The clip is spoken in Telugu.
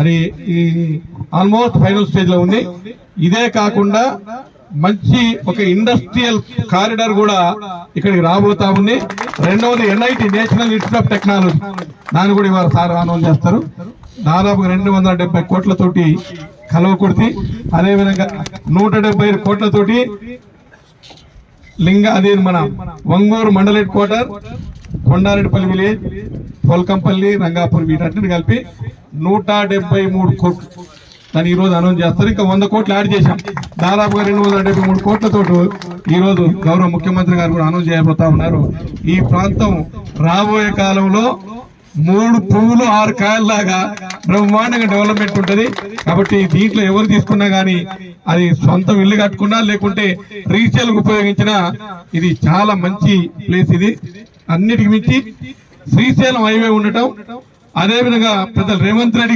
అది ఈ ఆల్మోస్ట్ ఫైనల్ స్టేజ్లో ఉంది. ఇదే కాకుండా మంచి ఒక ఇండస్ట్రియల్ కారిడార్ కూడా ఇక్కడికి రాబోతా ఉంది. రెండవది NIT national institute of technology దాన్ని కూడా ఇవాళ సార్ అనౌన్స్ చేస్తారు. దాదాపు రెండు వందల డెబ్బై కోట్లతోటి కలవకుర్తి అదేవిధంగా నూట డెబ్బై ఐదు కోట్లతోటి లింగ అదే మన Vanguru mandal head quarter Kondareddypalli village Polkampalli Rangapur వీటన్నిటిని కలిపి నూట డెబ్బై మూడు కోట్లు. దాన్ని ఈరోజు అనౌన్స్ చేస్తారు. ఇంకా వంద కోట్లు యాడ్ చేశాం. దాదాపుగా రెండు వందల డెబ్బై మూడు కోట్లతో ఈరోజు గౌరవ ముఖ్యమంత్రి గారు కూడా అనౌన్స్ చేయబోతా ఉన్నారు. ఈ ప్రాంతం రాబోయే కాలంలో మూడు పువ్వులు ఆరు కాయల్లాగా బ్రహ్మాండంగా డెవలప్మెంట్ ఉంటుంది. కాబట్టి దీంట్లో ఎవరు తీసుకున్నా కానీ అది సొంతం ఇల్లు కట్టుకున్నా లేకుంటే రీసేల్ ఉపయోగించినా ఇది చాలా మంచి ప్లేస్ ఇది. అన్నిటికి మించి శ్రీశైలం హైవే ఉండటం అదేవిధంగా పెద్ద రేవంత్ రెడ్డి